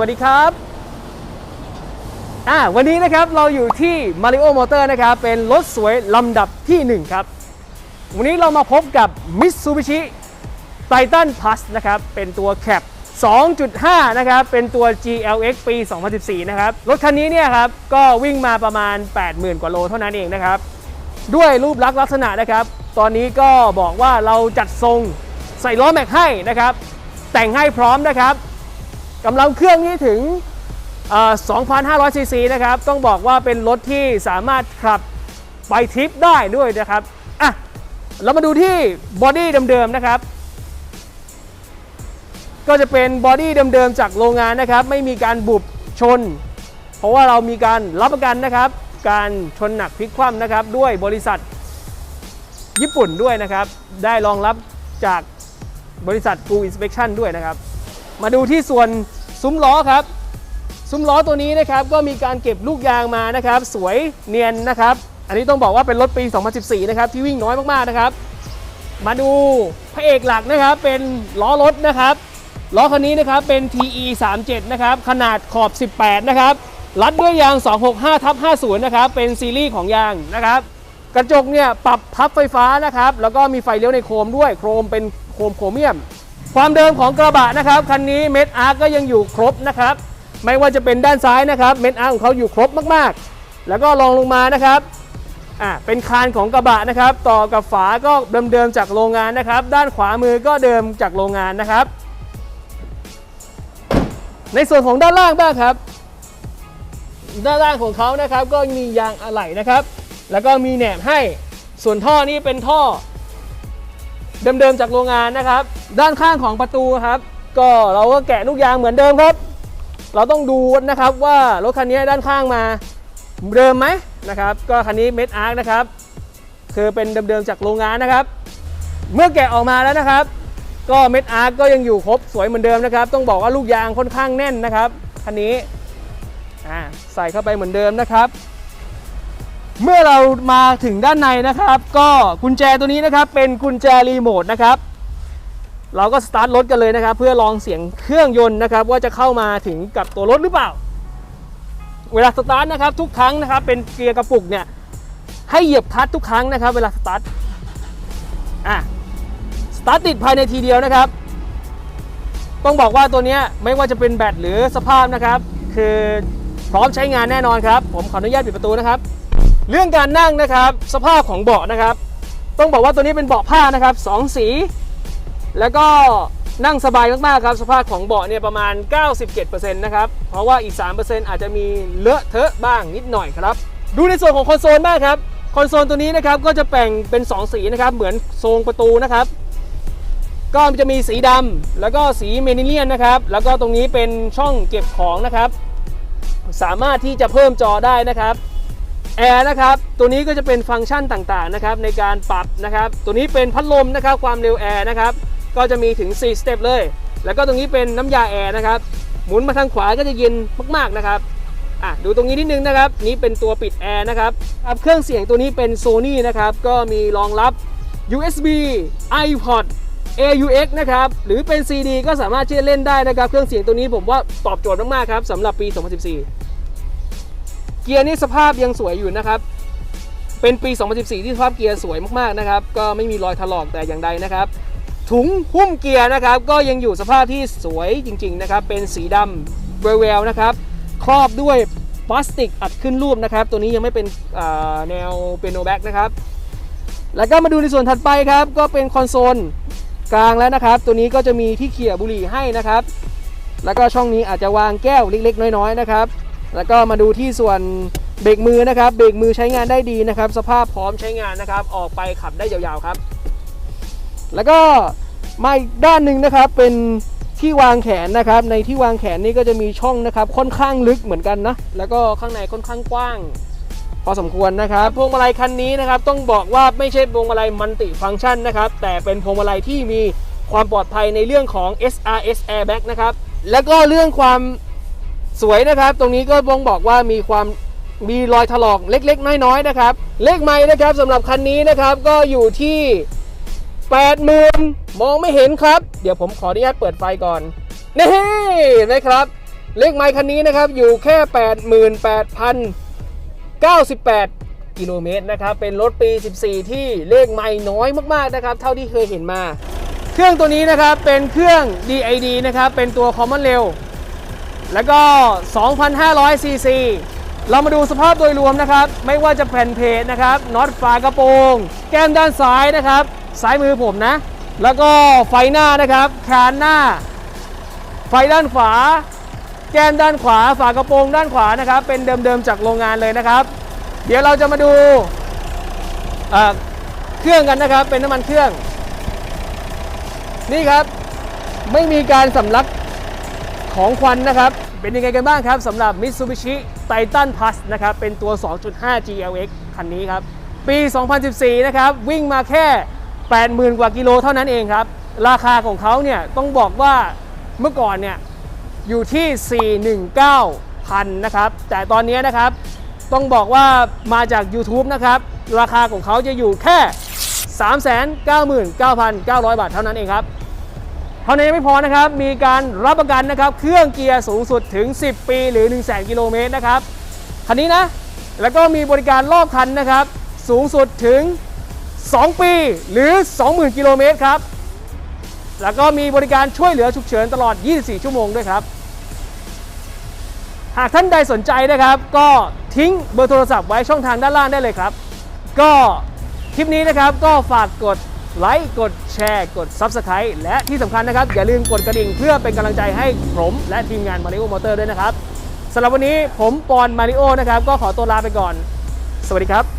วัสดีครับอ่าวันนี้นะครับเราอยู่ที่ Mario Motor นะครับ เป็นรถสวยลำดับที่ 1 ครับ วันนี้เรามาพบกับ Mitsubishi Titan Plus นะครับ เป็นตัวแคป2.5 นะครับ เป็นตัว GLX ปี 2014 นะครับ รถคันนี้เนี่ยครับ ก็วิ่งมาประมาณ 80,000 กว่าโลเท่านั้นเองนะครับ ด้วยรูปลักษณ์ลักษณะนะครับ ตอนนี้ก็บอกว่าเราจัดทรงใส่ล้อแม็กให้นะครับ แต่งให้พร้อมนะครับ กำลังเครื่องนี้ถึง 2,500 ซีซีนะครับ ต้องบอกว่าเป็นรถที่สามารถขับไปทริปได้ด้วยนะครับ อะ เรามาดูที่บอดี้เดิมๆนะครับ ก็จะเป็นบอดี้เดิมๆจากโรงงานนะครับ ไม่มีการบุบชน เพราะว่าเรามีการรับประกันนะครับ การชนหนักพลิกคว่ำนะครับ ด้วยบริษัทญี่ปุ่นด้วยนะครับ ได้รองรับจากบริษัท g o Inspection ด้วยนะครับ มาดูที่ส่วนซุ้มล้อครับ ซุ้มล้อตัวนี้นะครับก็มีการเก็บลูกยางมานะครับ สวยเนียนนะครับ อันนี้ต้องบอกว่าเป็นรถปี 2014 นะครับที่วิ่งน้อยมากๆนะครับ มาดูพระเอกหลักนะครับเป็นล้อรถนะครับล้อคันนี้นะครับเป็น TE 37นะครับขนาดขอบ 18 นะครับรัดด้วยยาง 265ทับ50 นะครับ เป็นซีรีส์ของยางนะครับ กระจกเนี่ยปรับพับไฟฟ้านะครับ แล้วก็มีไฟเลี้ยวในโครมด้วย โครมเป็นโครมโครเมียม ความเดิมของกระบะนะครับคันนี้เม็ดอาร์ก็ยังอยู่ครบนะครับ ไม่ว่าจะเป็นด้านซ้ายนะครับเม็ดอาร์ของเขาอยู่ครบมากๆ แล้วก็ลองลงมานะครับอ่าเป็นคานของกระบะนะครับ ต่อกับฝาก็เดิมๆจากโรงงานนะครับ ด้านขวามือก็เดิมจากโรงงานนะครับ ในส่วนของด้านล่างบ้างครับ ด้านล่างของเขานะครับ ก็มียางอะไหล่นะครับ แล้วก็มีแหนบให้ส่วนท่อนี้เป็นท่อ เดิมๆจากโรงงานนะครับ ด้านข้างของประตูครับ ก็เราก็แกะลูกยางเหมือนเดิมครับ เราต้องดูนะครับว่ารถคันนี้ด้านข้างมาเดิมไหมนะครับ ก็คันนี้เม็ดอาร์คนะครับคือเป็นเดิมๆจากโรงงานนะครับ เมื่อแกะออกมาแล้วนะครับ ก็เม็ดอาร์คก็ยังอยู่ครบสวยเหมือนเดิมนะครับ ต้องบอกว่าลูกยางค่อนข้างแน่นนะครับคันนี้ใส่เข้าไปเหมือนเดิมนะครับ เมื่อเรามาถึงด้านในนะครับ ก็กุญแจตัวนี้นะครับเป็นกุญแจรีโมทนะครับ เราก็สตาร์ทรถกันเลยนะครับ เพื่อลองเสียงเครื่องยนต์นะครับ ว่าจะเข้ามาถึงกับตัวรถหรือเปล่า เวลาสตาร์ทนะครับทุกครั้งนะครับ เป็นเกียร์กระปุกเนี่ยให้เหยียบคลัตทุกครั้งนะครับ เวลาสตาร์ทอะสตาร์ทติดภายในทีเดียวนะครับ ต้องบอกว่าตัวเนี้ยไม่ว่าจะเป็นแบตหรือสภาพนะครับ คือพร้อมใช้งานแน่นอนครับ ผมขออนุญาตปิดประตูนะครับ เรื่องการนั่งนะครับสภาพของเบาะนะครับ ต้องบอกว่าตัวนี้เป็นเบาะผ้านะครับสองสี แล้วก็นั่งสบายมากๆครับสภาพของเบาะเนี่ยประมาณ 97%นะครับเพราะว่าอีก 3%อาจจะมีเลอะเทอะบ้างนิดหน่อยครับ ดูในส่วนของคอนโซลบ้างครับคอนโซลตัวนี้นะครับก็จะแบ่งเป็น 2 สีนะครับเหมือนทรงประตูนะครับ ก็จะมีสีดำแล้วก็สีเมนิเลียนนะครับแล้วก็ตรงนี้เป็นช่องเก็บของนะครับ สามารถที่จะเพิ่มจอได้นะครับ แอร์นะครับ ตัวนี้ก็จะเป็นฟังก์ชันต่างๆนะครับในการปรับนะครับ ตัวนี้เป็นพัดลมนะครับความเร็วแอร์นะครับ ก็จะมีถึง 4 สเต็ปเลย แล้วก็ตรงนี้เป็นน้ำยาแอร์นะครับ หมุนมาทางขวาก็จะเย็นมากๆนะครับอะดูตรงนี้นิดนึงนะครับ นี่เป็นตัวปิดแอร์นะครับครับเครื่องเสียงตัวนี้เป็น Sony นะครับ ก็มีรองรับ USB iPod AUX นะครับ หรือเป็น CD ก็สามารถที่จะเล่นได้นะครับ เครื่องเสียงตัวนี้ผมว่าตอบโจทย์มากๆครับสำหรับปี 2014 เกียร์นี่สภาพยังสวยอยู่นะครับ เป็นปี 2014 ที่สภาพเกียร์สวยมากๆนะครับ ก็ไม่มีรอยถลอกแต่อย่างใดนะครับ ถุงหุ้มเกียร์นะครับ ก็ยังอยู่สภาพที่สวยจริง ๆนะครับ เป็นสีดำแววๆนะครับ ครอบด้วยพลาสติกอัดขึ้นรูปนะครับ ตัวนี้ยังไม่เป็นแนวเปียโนแบ็กนะครับ แล้วก็มาดูในส่วนถัดไปครับ ก็เป็นคอนโซลกลางแล้วนะครับ ตัวนี้ก็จะมีที่เขี่ยบุหรี่ให้นะครับ แล้วก็ช่องนี้อาจจะวางแก้วเล็กๆ น้อยๆนะครับ แล้วก็มาดูที่ส่วนเบรกมือนะครับ เบรกมือใช้งานได้ดีนะครับ สภาพพร้อมใช้งานนะครับ ออกไปขับได้ยาวๆครับ แล้วก็มาอีกด้านหนึ่งนะครับ เป็นที่วางแขนนะครับ ในที่วางแขนนี่ก็จะมีช่องนะครับ ค่อนข้างลึกเหมือนกันนะ แล้วก็ข้างในค่อนข้างกว้าง พอสมควรนะครับ พวงมาลัยคันนี้นะครับ ต้องบอกว่าไม่ใช่พวงมาลัยมัลติฟังก์ชันนะครับ แต่เป็นพวงมาลัยที่มีความปลอดภัยในเรื่องของ SRS Airbag นะครับ แล้วก็เรื่องความ สวยนะครับ ตรงนี้ก็บ่งบอกว่ามีความมีรอยถลอกเล็ก ๆ น้อยๆนะครับ เลขไม้นะครับสำหรับคันนี้นะครับก็อยู่ที่80,000มองไม่เห็นครับ เดี๋ยวผมขออนุญาตเปิดไฟก่อนนี่นะครับ เลขไมล์คันนี้นะครับอยู่แค่ 88,098 กิโลเมตรนะครับ เป็นรถปี 14 ที่เลขไมล์น้อยมากๆนะครับ เท่าที่เคยเห็นมา เครื่องตัวนี้นะครับเป็นเครื่อง DID นะครับเป็นตัว Common Rail แล้วก็ 2,500 ซีซี เรามาดูสภาพโดยรวมนะครับ ไม่ว่าจะแผ่นเพจนะครับ น็อตฝากระโปรง แก้มด้านซ้ายนะครับ ซ้ายมือผมนะ แล้วก็ไฟหน้านะครับ คานหน้า ไฟด้านขวา แก้มด้านขวา ฝากระโปรงด้านขวานะครับ เป็นเดิมๆจากโรงงานเลยนะครับ เดี๋ยวเราจะมาดูเอ่อเครื่องกันนะครับ เป็นน้ำมันเครื่อง นี่ครับ ไม่มีการสำลัก ของควันนะครับ เป็นยังไงกันบ้างครับสำหรับ Mitsubishi Titan Plus นะครับ เป็นตัว 2.5 GLX คันนี้ครับ ปี 2014 นะครับ วิ่งมาแค่ 80,000 กว่ากิโลเท่านั้นเองครับ ราคาของเขาเนี่ยต้องบอกว่าเมื่อก่อนเนี่ยอยู่ที่ 419พันนะครับ แต่ตอนนี้นะครับต้องบอกว่ามาจาก YouTube นะครับ ราคาของเขาจะอยู่แค่ 399,900 บาทเท่านั้นเองครับ ท่านั้ยังไม่พอนะครับ มีการรับประกันนะครับ เครื่องเกียร์สูงสุดถึง 10 ปีหรือ 1 0 0 0 0 0 กิโลเมตรนะครับ คันนี้นะ แล้วก็มีบริการรอบคันนะครับ สูงสุดถึง 2 ปีหรือ 20,000 กิโลเมตรครับ แล้วก็มีบริการช่วยเหลือฉุกเฉินตลอด 24 ชั่วโมงด้วยครับ หากท่านใดสนใจนะครับ ก็ทิ้งเบอร์โทรศัพท์ไว้ช่องทางด้านล่างได้เลยครับ ก็คลิปนี้นะครับก็ฝากกด ไลค์กดแชร์ กด Subscribe และที่สำคัญนะครับ อย่าลืมกดกระดิ่งเพื่อเป็นกำลังใจให้ผมและทีมงาน Mario Motor ด้วยนะครับสำหรับวันนี้ผมปอนมาริโอนะครับ ก็ขอตัวลาไปก่อน สวัสดีครับ